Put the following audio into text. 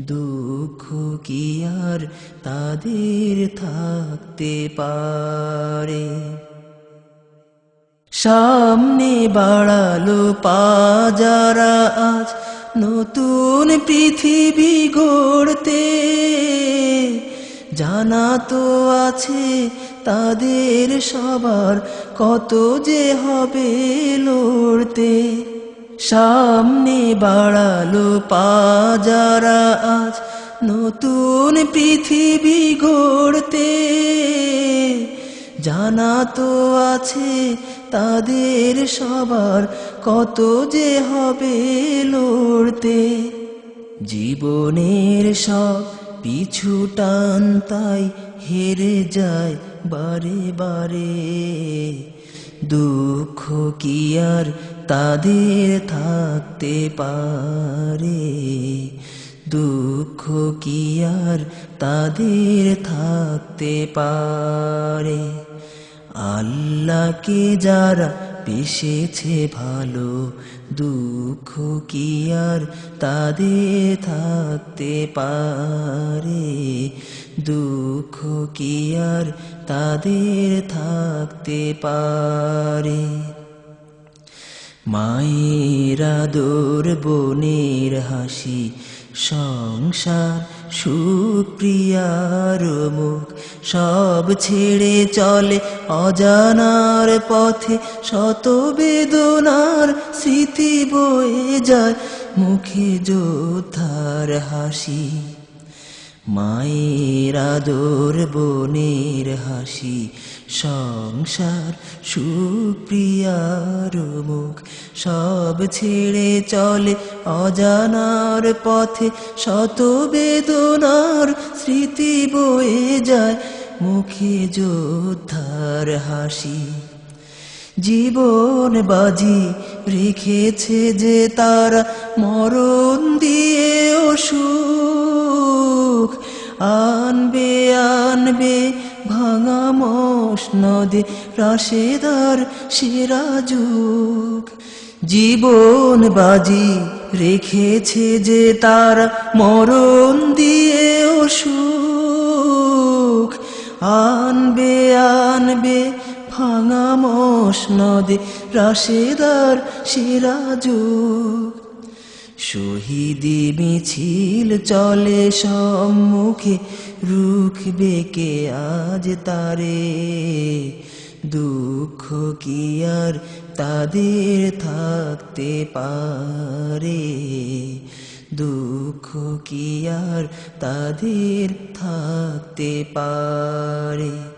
দুঃখ কি আর তাদের থাকতে পারে? সামনে বাড়ালো পাজারা আজ নতুন পৃথিবী গড়তে। জানা তো আছে তাদের সবার কত যে হবে লড়তে। সামনে বাড়ালো পাজারা আজ নতুন পৃথিবী গড়তে। জানা তো আছে তাদের সবার কত যে হবে লড়তে। জীবনের সব পিছু টান তাই হেরে যায় বারে বারে। দুঃখ কি আর তাদের থাকতে পারে? দুঃখ কি আর তাদের থাকতে পারে? আল্লাহকে যারা পেশেছে ভালো, দুঃখ কি আর তাদের থাকতে পারে? দুঃখ কি আর তাদের থাকতে পারে? মায়ের আদর, বোনের হাসি, সংসার, সুপ্রিয়ার মুখ, সব ছেড়ে চলে অজানার পথে শত বেদনার স্মৃতি বয়ে যায় মুখে যোদ্ধার হাসি। মায়ের আদর, বোনের হাসি, সংসার সুপ্রিয়ার মুখ। সব ছেড়ে চলে অজানার পথে, শত বেদনার স্মৃতি বয়ে যায় মুখে যোদ্ধার হাসি। জীবন বাজি রেখেছে যে তারা মরণ দিয়ে সুখ। আনবে আনবে, ভাঙা নদে, রাশেদার সেরা যুগ। জীবন বাজি রেখেছে যে তার মরণ দিয়ে অসুখ আনবে আনবে, ভাঙা নদে, রাশেদার সেরা যুগ। শহীদি মিছিল চলে সম্মুখে রুখবে কে আজ তারে। দুঃখ কি আর তাদের থাকতে পারে? দুঃখ কি আর তাদের থাকতে পারে?